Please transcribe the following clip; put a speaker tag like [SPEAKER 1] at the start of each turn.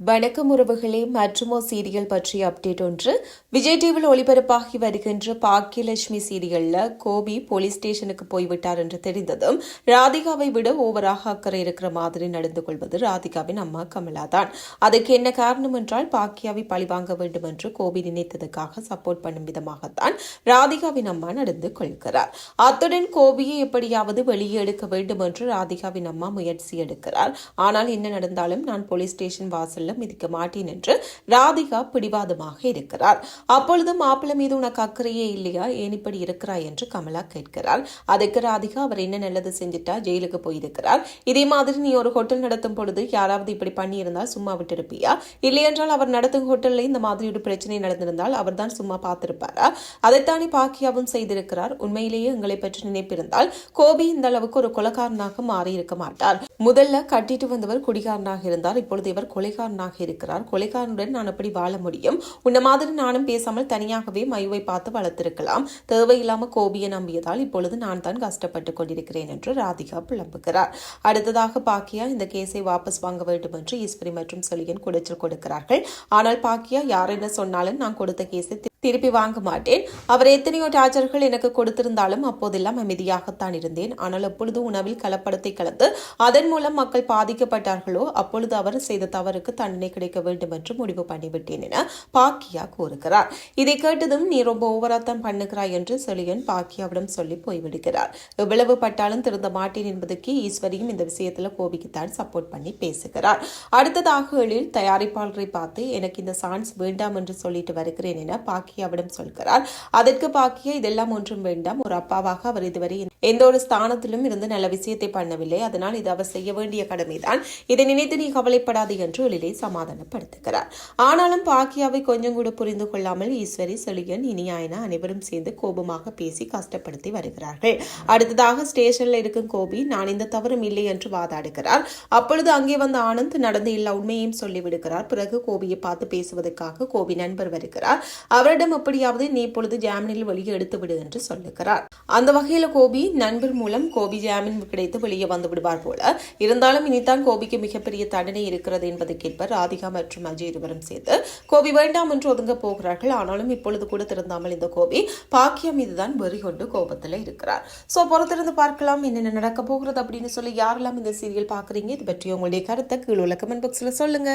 [SPEAKER 1] வணக்கம் உறவுகளே மற்றுமோ சீரியல் பற்றிய அப்டேட் ஒன்று. விஜய் டிவியில் ஒளிபரப்பாகி வருகின்ற பாக்கியலட்சுமி சீரியல்ல கோபி போலீஸ் ஸ்டேஷனுக்கு போய்விட்டார் என்று தெரிந்ததும் ராதிகாவை விட ஓவராக அக்கறை இருக்கிற மாதிரி நடந்து கொள்வது ராதிகாவின் அம்மா கமலா தான் அதுக்கு என்ன காரணம் என்றால் பாக்கியாவை பழிவாங்க வேண்டும் என்று கோபி நினைத்ததுக்காக சப்போர்ட் பண்ணும் விதமாகத்தான் ராதிகாவின் அம்மா நடந்து கொள்கிறார். அத்துடன் கோபியை எப்படியாவது வெளியே எடுக்க வேண்டும் என்று ராதிகாவின் அம்மா முயற்சி எடுக்கிறார். ஆனால் என்ன நடந்தாலும் நான் போலீஸ் ஸ்டேஷன் வாசல்ல மிதிக்க மாட்டேன் என்று ராதிகா பிடிவாதமாக இருக்கிறார். அப்பொழுது மாப்பிள்ளை மீது உனக்கு அக்கறையே இல்லையா? ஏன் இப்படி இருக்கிறாய் என்று கமலா கேட்கிறார் அதுக்கு ராதிகா அவர் என்ன நல்லது செஞ்சுட்டா? ஜெயிலுக்கு போயிருக்கிறார். இதே மாதிரி நீ ஒரு ஹோட்டல் நடத்தும் பொழுது யாராவது இப்படி பண்ணியிருந்தால் சும்மா விட்டிருப்பியா? இல்லையென்றால் அவர் நடத்தும் ஹோட்டல்ல இந்த மாதிரி ஒரு பிரச்சனை நடந்திருந்தால் அவர்தான் சும்மா பார்த்திருப்பாரா? அதைத்தானே பாக்கியாவும் செய்திருக்கிறார். உண்மையிலேயே எங்களை பற்றி நினைப்பிருந்தால் கோபி இந்த அளவுக்கு ஒரு கொலகாரனாக மாறியிருக்க மாட்டார். முதல்ல கட்டிட்டு வந்தவர் குடிகாரனாக இருந்தார். இப்பொழுது இவர் கொலைகாரன் கொலைகாரனாக இருக்கிறார். கொலைகாரனுடன் நான் எப்படி வாழ முடியும்? உன்ன மாதிரி நானும் பேசாமல் தனியாகவே மயுவை பார்த்து வளர்த்திருக்கலாம். தேவையில்லாம கோபியை நம்பியதால் இப்பொழுது நான் தான் கஷ்டப்பட்டு கொண்டிருக்கிறேன் என்று ராதிகா புலம்புகிறார். அடுத்ததாக பாக்கியா இந்த கேஸை வாபஸ் வாங்க வேண்டும் என்று ஈஸ்வரி மற்றும் செலியன் குடைச்சல் கொடுக்கிறார்கள். ஆனால் பாக்கியா யார் என்ன சொன்னாலும் நான் கொடுத்த கேஸை திருப்பி வாங்க மாட்டேன். அவர் எத்தனையோ டார்ச்சர்கள் எனக்கு கொடுத்திருந்தாலும் அப்போதெல்லாம் அமைதியாகத்தான் இருந்தேன். ஆனால் எப்பொழுது உணவில் கலப்படத்தை கலந்து அதன் மூலம் மக்கள் பாதிக்கப்பட்டார்களோ அப்பொழுது அவர் செய்த தவறுக்கு தண்டனை கிடைக்க வேண்டும் என்று முடிவு பண்ணிவிட்டேன் என பாக்கியா கூறுகிறார். இதை கேட்டதும் நீ ரொம்ப ஓவராத்தான் பண்ணுகிறாய் என்று செழியன் பாக்கியாவிடம் சொல்லி போய்விடுகிறார். எவ்வளவு பட்டாலும் திருந்த மாட்டேன் என்பதற்கு ஈஸ்வரியும் இந்த விஷயத்தில் கோபிக்குத்தான் சப்போர்ட் பண்ணி பேசுகிறார். அடுத்ததாக எழில் தயாரிப்பாளரை பார்த்து எனக்கு இந்த சான்ஸ் வேண்டாம் என்று சொல்லிட்டு வருகிறேன் என பாக்கியாவிடம் சொல்கிறார். அதற்கு பாக்கியா இதெல்லாம் ஒன்றும் வேண்டாம். ஒரு அப்பாவாக அவர் இதுவரை எந்த ஒரு ஸ்தானத்திலும் இருந்து நல்ல விஷயத்தை பண்ணவில்லை. அதனால் இது அவர் செய்ய வேண்டிய கடமைதான். இதை நினைத்து நீ கவலைப்படாது என்று எழிலை சமாதானப்படுத்துகிறார். ஆனாலும் பாக்கியாவை கொஞ்சம் கூட புரிந்து கொள்ளாமல் ஈஸ்வரி செழியன் இனியாயன அனைவரும் சேர்ந்து கோபமாக பேசி கஷ்டப்படுத்தி வருகிறார்கள். அடுத்ததாக ஸ்டேஷன்ல இருக்கும் கோபி நான் இந்த தவறும் இல்லை என்று வாதாடுகிறார். அப்பொழுது அங்கே வந்த ஆனந்த் நடந்து எல்லா உண்மையையும் சொல்லிவிடுகிறார். பிறகு கோபியை பார்த்து பேசுவதற்காக கோபி நண்பர் வருகிறார். அவர் அவரிடம் எப்படியாவது நீ இப்பொழுது ஜாமீனில் வெளியே எடுத்து விடு என்று சொல்லுகிறார். அந்த வகையில கோபி நண்பர் மூலம் கோபி ஜாமீன் கிடைத்து வெளியே வந்து விடுவார் போல. இருந்தாலும் இனிதான் கோபிக்கு மிகப்பெரிய தண்டனை இருக்கிறது என்பதற்கேற்ப ராதிகா மற்றும் அஜய் இருவரும் சேர்ந்து கோபி வேண்டாம் என்று ஒதுங்க போகிறார்கள். ஆனாலும் இப்பொழுது கூட திருந்தாமல் இந்த கோபி பாக்கியம் மீதுதான் வெறி கொண்டு கோபத்தில் இருக்கிறார். சோ பொறுத்திருந்து பார்க்கலாம் என்னென்ன நடக்க போகிறது அப்படின்னு சொல்லி யாரெல்லாம் இந்த சீரியல் பாக்குறீங்க இது பற்றி உங்களுடைய கருத்தை கீழே உள்ள கமெண்ட் சொல்லுங்க.